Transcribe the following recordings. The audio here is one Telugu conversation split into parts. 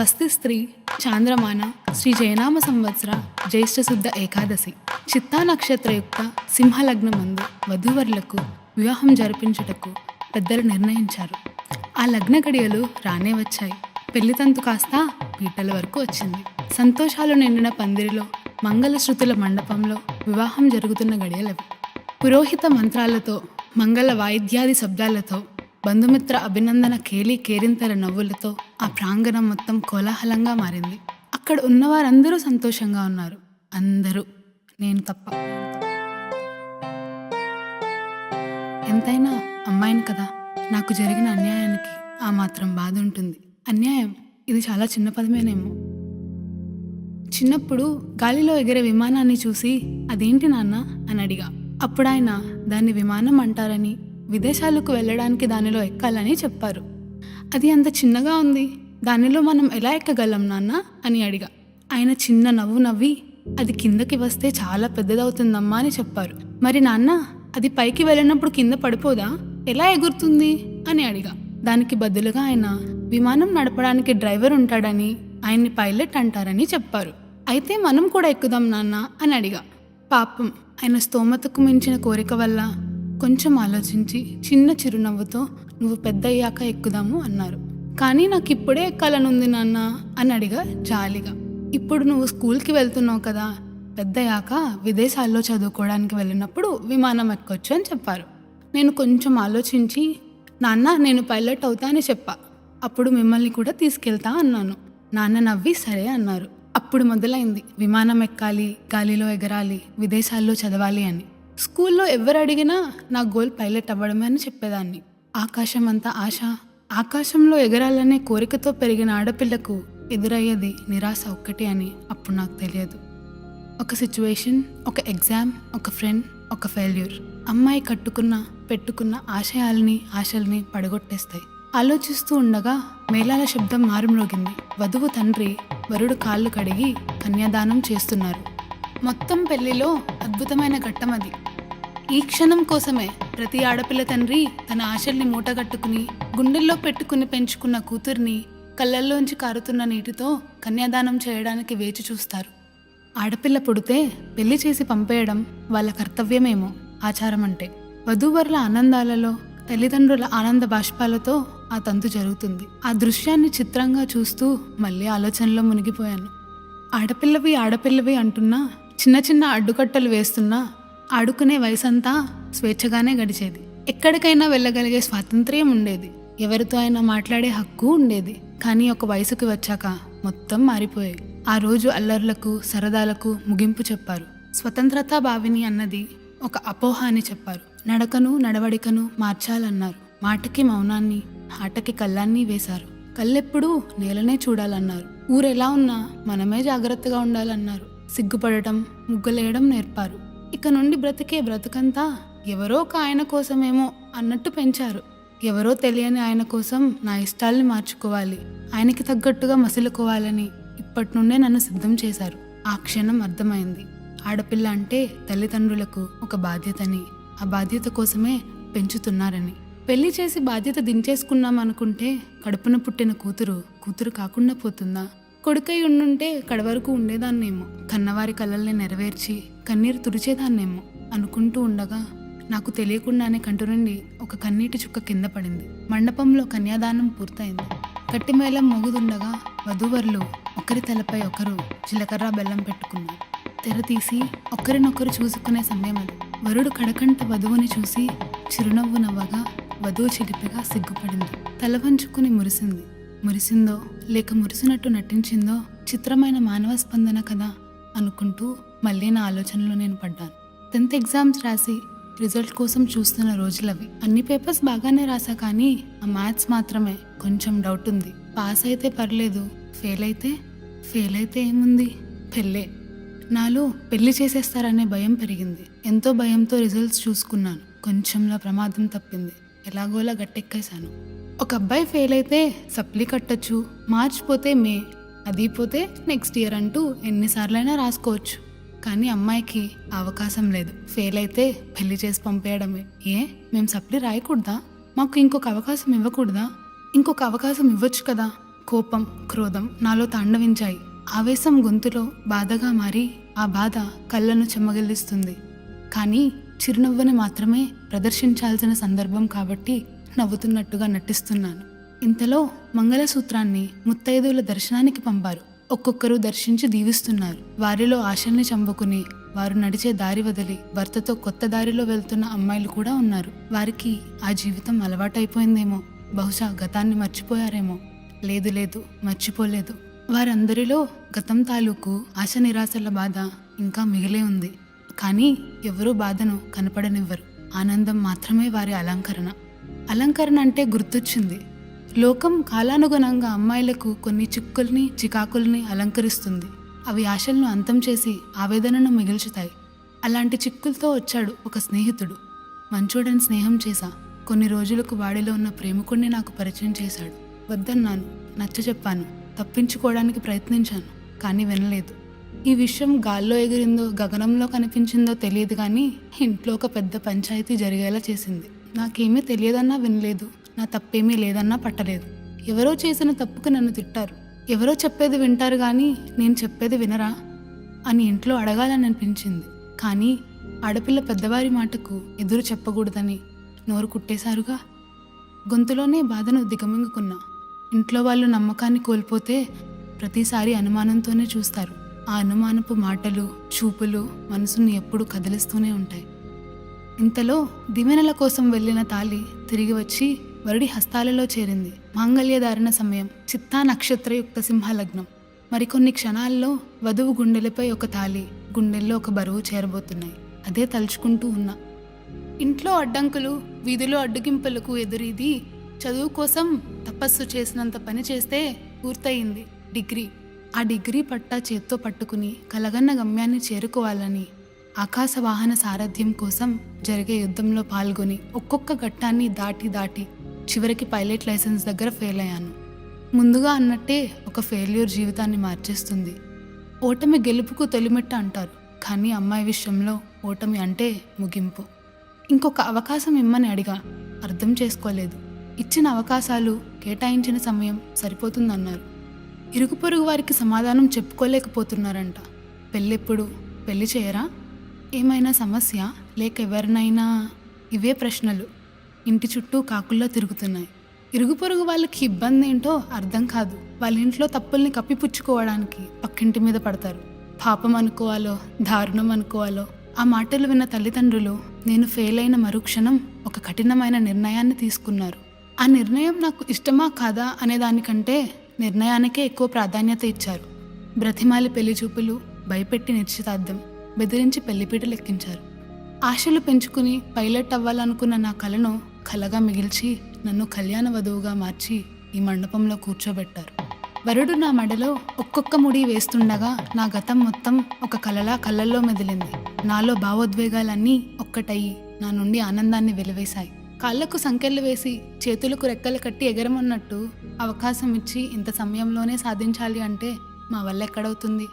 స్వస్తి స్త్రీ చాంద్రమాన శ్రీ జయనామ సంవత్సర జ్యేష్ఠశుద్ధ ఏకాదశి చిత్తా నక్షత్రయుక్త సింహలగ్నమందు వధూవరులకు వివాహం జరిపించుటకు పెద్దలు నిర్ణయించారు. ఆ లగ్న గడియలు రానే వచ్చాయి. పెళ్ళితంతు కాస్త పీటల వరకు వచ్చింది. సంతోషాలు నిండిన పందిరిలో మంగళశ్రుతుల మండపంలో వివాహం జరుగుతున్న గడియలవి. పురోహిత మంత్రాలతో మంగళ వాయిద్యాది శబ్దాలతో బంధుమిత్ర అభినందన కేలి కేరింతల నవ్వులతో ఆ ప్రాంగణం మొత్తం కోలాహలంగా మారింది. అక్కడ ఉన్నవారందరూ సంతోషంగా ఉన్నారు. అందరూ నేను తప్ప. ఎంతైనా అమ్మాయిని కదా నాకు జరిగిన అన్యాయానికి ఆ మాత్రం బాధ ఉంటుంది. అన్యాయం ఇది చాలా చిన్న పదమేనేమో. చిన్నప్పుడు గాలిలో ఎగిరే విమానాన్ని చూసి అదేంటి నాన్న? అని అడిగా. అప్పుడు ఆయన దాన్ని విమానం అంటారని విదేశాలకు వెళ్ళడానికి దానిలో ఎక్కాలని చెప్పారు. అది అంత చిన్నగా ఉంది. దానిలో మనం ఎలా ఎక్కగలం నాన్న? అని అడిగా. ఆయన చిన్న నవ్వు నవ్వి అది కిందకి వస్తే చాలా పెద్దదవుతుందమ్మా అని చెప్పారు. మరి నాన్న అది పైకి వెళ్ళినప్పుడు కింద పడిపోదా? ఎలా ఎగురుతుంది? అని అడిగా. దానికి బదులుగా ఆయన విమానం నడపడానికి డ్రైవర్ ఉంటాడని ఆయన్ని పైలట్ అంటారని చెప్పారు. అయితే మనం కూడా ఎక్కుదాం నాన్న? అని అడిగా. పాపం ఆయన స్తోమతకు మించిన కోరిక వల్ల కొంచెం ఆలోచించి చిన్న చిరునవ్వుతో నువ్వు పెద్దయ్యాక ఎక్కుదాము అన్నారు. కానీ నాకు ఇప్పుడే ఎక్కాలనుంది నాన్న అని అడిగా జాలిగా. ఇప్పుడు నువ్వు స్కూల్కి వెళ్తున్నావు కదా పెద్దయ్యాక విదేశాల్లో చదువుకోవడానికి వెళ్ళినప్పుడు విమానం ఎక్కొచ్చు అని చెప్పారు. నేను కొంచెం ఆలోచించి నాన్న నేను పైలట్ అవుతా అని చెప్పా. అప్పుడు మిమ్మల్ని కూడా తీసుకెళ్తా అన్నాను. నాన్న నవ్వి సరే అన్నారు. అప్పుడు మొదలైంది. విమానం ఎక్కాలి గాలిలో ఎగరాలి విదేశాల్లో చదవాలి అని. స్కూల్లో ఎవరు అడిగినా నా గోల్ పైలట్ అవ్వడమే అని చెప్పేదాన్ని. ఆకాశం అంతా ఆశ ఆకాశంలో ఎగరాలనే కోరికతో పెరిగిన ఆడపిల్లకు ఎదురయ్యేది నిరాశ ఒక్కటి అని అప్పుడు నాకు తెలియదు. ఒక సిచ్యువేషన్ ఒక ఎగ్జామ్ ఒక ఫ్రెండ్ ఒక ఫెయిల్యూర్. అమ్మాయి కట్టుకున్న పెట్టుకున్న ఆశయాల్ని ఆశల్ని పడగొట్టేస్తాయి. ఆలోచిస్తూ ఉండగా మేళాల శబ్దం మారుమ్రోగింది. వధువు తండ్రి వరుడు కాళ్ళు కడిగి కన్యాదానం చేస్తున్నారు. మొత్తం పెళ్ళిలో అద్భుతమైన ఘట్టం అది. ఈ క్షణం కోసమే ప్రతి ఆడపిల్ల తండ్రి తన ఆశల్ని మూటగట్టుకుని గుండెల్లో పెట్టుకుని పెంచుకున్న కూతుర్ని కళ్ళల్లోంచి కారుతున్న నీటితో కన్యాదానం చేయడానికి వేచి చూస్తారు. ఆడపిల్ల పుడితే పెళ్ళి చేసి పంపేయడం వాళ్ళ కర్తవ్యమేమో ఆచారం అంటే వధూవరుల ఆనందాలలో తల్లిదండ్రుల ఆనంద బాష్పాలతో ఆ తంతు జరుగుతుంది. ఆ దృశ్యాన్ని చిత్రంగా చూస్తూ మళ్ళీ ఆలోచనలో మునిగిపోయాను. ఆడపిల్లవి ఆడపిల్లవి అంటున్నా చిన్న చిన్న అడ్డుకట్టలు వేస్తున్నా ఆడుకునే వయసంతా స్వేచ్ఛగానే గడిచేది. ఎక్కడికైనా వెళ్ళగలిగే స్వాతంత్ర్యం ఉండేది. ఎవరితో అయినా మాట్లాడే హక్కు ఉండేది. కానీ ఒక వయసుకి వచ్చాక మొత్తం మారిపోయాయి. ఆ రోజు అల్లర్లకు సరదాలకు ముగింపు చెప్పారు. స్వతంత్రతా భావిని అన్నది ఒక అపోహ అని చెప్పారు. నడకను నడవడికను మార్చాలన్నారు. మాటకి మౌనాన్ని ఆటకి కళ్ళాన్ని వేశారు. కళ్ళెప్పుడూ నేలనే చూడాలన్నారు. ఊరెలా ఉన్నా మనమే జాగ్రత్తగా ఉండాలన్నారు. సిగ్గుపడటం ముగ్గులేయడం నేర్పారు. ఇక నుండి బ్రతికే బ్రతుకంతా ఎవరో ఒక ఆయన కోసమేమో అన్నట్టు పెంచారు. ఎవరో తెలియని ఆయన కోసం నా ఇష్టాల్ని మార్చుకోవాలి ఆయనకి తగ్గట్టుగా మసులుకోవాలని ఇప్పటి నుండే నన్ను సిద్ధం చేశారు. ఆ క్షణం అర్థమైంది. ఆడపిల్ల అంటే తల్లిదండ్రులకు ఒక బాధ్యతని ఆ బాధ్యత కోసమే పెంచుతున్నారని. పెళ్ళి చేసి బాధ్యత దించేసుకున్నాం అనుకుంటే కడుపున పుట్టిన కూతురు కూతురు కాకుండా పోతుందా? కొడుకై ఉండుంటే కడవరకు ఉండేదాన్నేమో. కన్నవారి కలల్ని నెరవేర్చి కన్నీరు తుడిచేదాన్నేమో అనుకుంటూ ఉండగా నాకు తెలియకుండానే కంటి నుండి ఒక కన్నీటి చుక్క కింద పడింది. మండపంలో కన్యాదానం పూర్తయింది. కట్టిమేళం మోగుతుండగా వధూవరులు ఒకరి తలపై ఒకరు జీలకర్ర బెల్లం పెట్టుకున్నారు. తెర తీసి ఒకరినొకరు చూసుకునే సమయం అది. వరుడు కడకంట వధువుని చూసి చిరునవ్వు నవ్వగా వధువు చిలిపిగా సిగ్గుపడింది. తల వంచుకుని మురిసింది. మురిసిందో లేక మురిసినట్టు నటించిందో చిత్రమైన మానవ స్పందన కదా అనుకుంటూ మళ్ళీ నా ఆలోచనలో నేను పడ్డాను. టెన్త్ ఎగ్జామ్స్ రాసి రిజల్ట్ కోసం చూస్తున్న రోజులవి. అన్ని పేపర్స్ బాగానే రాసా కానీ ఆ మ్యాథ్స్ మాత్రమే. కొంచెం డౌట్ ఉంది. పాస్ అయితే పర్లేదు. ఫెయిల్ అయితే? ఫెయిల్ అయితే ఏముంది? పెళ్ళే. నాలో పెళ్ళి చేసేస్తారనే భయం పెరిగింది. ఎంతో భయంతో రిజల్ట్స్ చూసుకున్నాను. కొంచెంలా ప్రమాదం తప్పింది. ఎలాగోలా గట్టెక్కేశాను. ఒక అబ్బాయి ఫెయిల్ అయితే సప్లీ కట్టచ్చు. మార్చిపోతే మే. అది పోతే నెక్స్ట్ ఇయర్ అంటూ ఎన్నిసార్లైనా రాసుకోవచ్చు. కానీ అమ్మాయికి అవకాశం లేదు. ఫెయిల్ అయితే పెళ్ళి చేసి పంపేయడమే. ఏ? మేము సప్లీ రాయకూడదా? మాకు ఇంకొక అవకాశం ఇవ్వకూడదా? ఇంకొక అవకాశం ఇవ్వచ్చు కదా. కోపం క్రోధం నాలో తాండవించాయి. ఆవేశం గొంతులో బాధగా మారి ఆ బాధ కళ్ళను చెమ్మగిల్లిస్తుంది. కానీ చిరునవ్వుని మాత్రమే ప్రదర్శించాల్సిన సందర్భం కాబట్టి నవ్వుతున్నట్టుగా నటిస్తున్నాను. ఇంతలో మంగళసూత్రాన్ని ముత్తైదువుల దర్శనానికి పంపారు. ఒక్కొక్కరు దర్శించి దీవిస్తున్నారు. వారిలో ఆశల్ని చంపుకుని వారు నడిచే దారి వదిలి భర్తతో కొత్త దారిలో వెళ్తున్న అమ్మాయిలు కూడా ఉన్నారు. వారికి ఆ జీవితం అలవాటైపోయిందేమో. బహుశా గతాన్ని మర్చిపోయారేమో. లేదు లేదు మర్చిపోలేదు. వారందరిలో గతం తాలూకు ఆశ నిరాశల బాధ ఇంకా మిగిలే ఉంది. కానీ ఎవరూ బాధను కనపడనివ్వరు. ఆనందం మాత్రమే వారి అలంకరణ. అలంకరణ అంటే గుర్తొచ్చింది. లోకం కాలానుగుణంగా అమ్మాయిలకు కొన్ని చిక్కుల్ని చికాకుల్ని అలంకరిస్తుంది. అవి ఆశలను అంతం చేసి ఆవేదనను మిగిల్చుతాయి. అలాంటి చిక్కులతో వచ్చాడు ఒక స్నేహితుడు. మంచోడని స్నేహం చేశా. కొన్ని రోజులకు వాడిలో ఉన్న ప్రేమికుణ్ణి నాకు పరిచయం చేశాడు. వద్దన్నాను. నచ్చ చెప్పాను. తప్పించుకోవడానికి ప్రయత్నించాను కానీ వినలేదు. ఈ విషయం గాల్లో ఎగిరిందో గగనంలో కనిపించిందో తెలియదు కానీ ఇంట్లో ఒక పెద్ద పంచాయతీ జరిగేలా చేసింది. నాకేమీ తెలియదన్నా వినలేదు. నా తప్పేమీ లేదన్నా పట్టలేదు. ఎవరో చేసిన తప్పుకు నన్ను తిట్టారు. ఎవరో చెప్పేది వింటారు కానీ నేను చెప్పేది వినరా? అని ఇంట్లో అడగాలని అనిపించింది. కానీ ఆడపిల్ల పెద్దవారి మాటకు ఎదురు చెప్పకూడదని నోరు కుట్టేశారుగా. గొంతులోనే బాధను దిగమింగుకున్నా. ఇంట్లో వాళ్ళు నమ్మకాన్ని కోల్పోతే ప్రతిసారి అనుమానంతోనే చూస్తారు. ఆ అనుమానపు మాటలు చూపులు మనసుని ఎప్పుడూ కదిలిస్తూనే ఉంటాయి. ఇంతలో దివెనల కోసం వెళ్ళిన తాలి తిరిగి వచ్చి వరుడి హస్తాలలో చేరింది మాంగళ్యధారణ సమయం చిత్తా నక్షత్రయుక్త సింహలగ్నం. మరికొన్ని క్షణాల్లో వధువు గుండెలపై ఒక తాలి గుండెల్లో ఒక బరువు చేరబోతున్నాయి. అదే తలుచుకుంటూ ఉన్నా. ఇంట్లో అడ్డంకులు వీధిలో అడ్డుగింపులకు ఎదురీది చదువు కోసం తపస్సు చేసినంత పని చేస్తే పూర్తయింది డిగ్రీ. ఆ డిగ్రీ పట్టా చేత్తో పట్టుకుని కలగన్న గమ్యాన్ని చేరుకోవాలని ఆకాశవాహన సారథ్యం కోసం జరిగే యుద్ధంలో పాల్గొని ఒక్కొక్క ఘట్టాన్ని దాటి దాటి చివరికి పైలట్ లైసెన్స్ దగ్గర ఫెయిల్ అయ్యాను ముందుగా అన్నట్టే ఒక ఫెయిల్యూర్ జీవితాన్ని మార్చేస్తుంది. ఓటమి గెలుపుకు తొలిమెట్ట అంటారు కానీ అమ్మాయి విషయంలో ఓటమి అంటే ముగింపు. ఇంకొక అవకాశం ఇమ్మని అడిగా అర్థం చేసుకోలేదు. ఇచ్చిన అవకాశాలు కేటాయించిన సమయం సరిపోతుందన్నారు. ఇరుగు పొరుగు వారికి సమాధానం చెప్పుకోలేకపోతున్నారంట. పెళ్ళెప్పుడు? పెళ్ళి చేయరా? ఏమైనా సమస్య? లేక ఎవరినైనా? ఇవే ప్రశ్నలు. ఇంటి చుట్టూ కాకుల్లో తిరుగుతున్నాయి. ఇరుగు పొరుగు వాళ్ళకి ఇబ్బంది ఏంటో అర్థం కాదు. వాళ్ళ ఇంట్లో తప్పుల్ని కప్పిపుచ్చుకోవడానికి పక్కింటి మీద పడతారు. పాపం అనుకోవాలో దారుణం అనుకోవాలో ఆ మాటలు విన్న తల్లిదండ్రులు నేను ఫెయిల్ అయిన మరుక్షణం ఒక కఠినమైన నిర్ణయాన్ని తీసుకున్నారు. ఆ నిర్ణయం నాకు ఇష్టమా కాదా అనే దానికంటే నిర్ణయానికే ఎక్కువ ప్రాధాన్యత ఇచ్చారు. బ్రతిమాలి పెళ్ళి చూపులు భయపెట్టి నిశ్చితార్థం బెదిరించి పెళ్ళిపీట లెక్కించారు ఆశలు పెంచుకుని పైలట్ అవ్వాలనుకున్న నా కలను కలగా మిగిల్చి నన్ను కళ్యాణ వధువుగా మార్చి ఈ మండపంలో కూర్చోబెట్టారు. వరుడు నా మడలో ఒక్కొక్క ముడి వేస్తుండగా నా గతం మొత్తం ఒక కలలా కళ్ళల్లో మెదిలింది. నాలో భావోద్వేగాలన్నీ ఒక్కటయ్యి నా నుండి ఆనందాన్ని వెలివేశాయి. కాళ్ళకు సంకెళ్ళు వేసి చేతులకు రెక్కలు కట్టి ఎగరమన్నట్టు అవకాశం ఇచ్చి ఇంత సమయంలోనే సాధించాలి అంటే మా వల్ల ఎక్కడవుతుంది?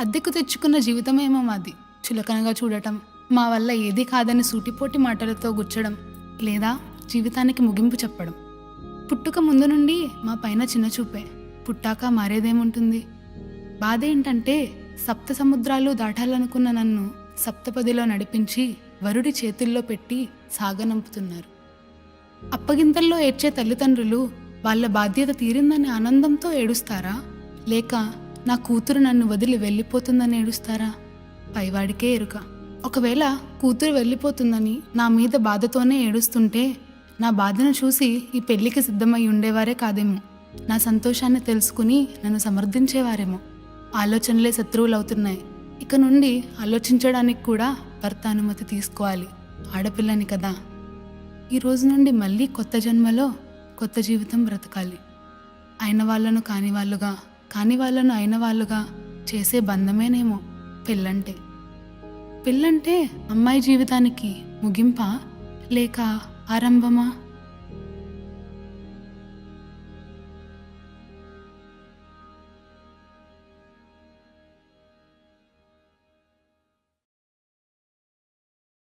అద్దెకు తెచ్చుకున్న జీవితమేమో మాది. చులకనగా చూడటం మా వల్ల ఏది కాదని సూటిపోటి మాటలతో గుచ్చడం లేదా జీవితానికి ముగింపు చెప్పడం. పుట్టుక ముందు నుండి మా పైన చిన్న చూపే. పుట్టాక మారేదేముంటుంది? బాధ ఏంటంటే సప్త సముద్రాలు దాటాలనుకున్న నన్ను సప్తపదిలో నడిపించి వరుడి చేతుల్లో పెట్టి సాగనంపుతున్నారు. అప్పగింతల్లో ఏడ్చే తల్లిదండ్రులు వాళ్ళ బాధ్యత తీరిందని ఆనందంతో ఏడుస్తారా? లేక నా కూతురు నన్ను వదిలి వెళ్ళిపోతుందని ఏడుస్తారా? పైవాడికే ఎరుక. ఒకవేళ కూతురు వెళ్ళిపోతుందని నా మీద బాధతోనే ఏడుస్తుంటే నా బాధను చూసి ఈ పెళ్ళికి సిద్ధమై ఉండేవారే కాదేమో. నా సంతోషాన్ని తెలుసుకుని నన్ను సమర్థించేవారేమో. ఆలోచనలే శత్రువులు అవుతున్నాయి ఇక నుండి ఆలోచించడానికి కూడా భర్త అనుమతి తీసుకోవాలి. ఆడపిల్లని కదా. ఈ రోజు నుండి మళ్ళీ కొత్త జన్మలో కొత్త జీవితం బ్రతకాలి. అయిన వాళ్ళను కాని వాళ్ళుగా కాని వాళ్ళను అయిన వాళ్ళుగా చేసే బంధమేనేమో పెళ్ళంటే. పెళ్ళంటే అమ్మాయి జీవితానికి ముగింపా? లేక ஆரம்பமா?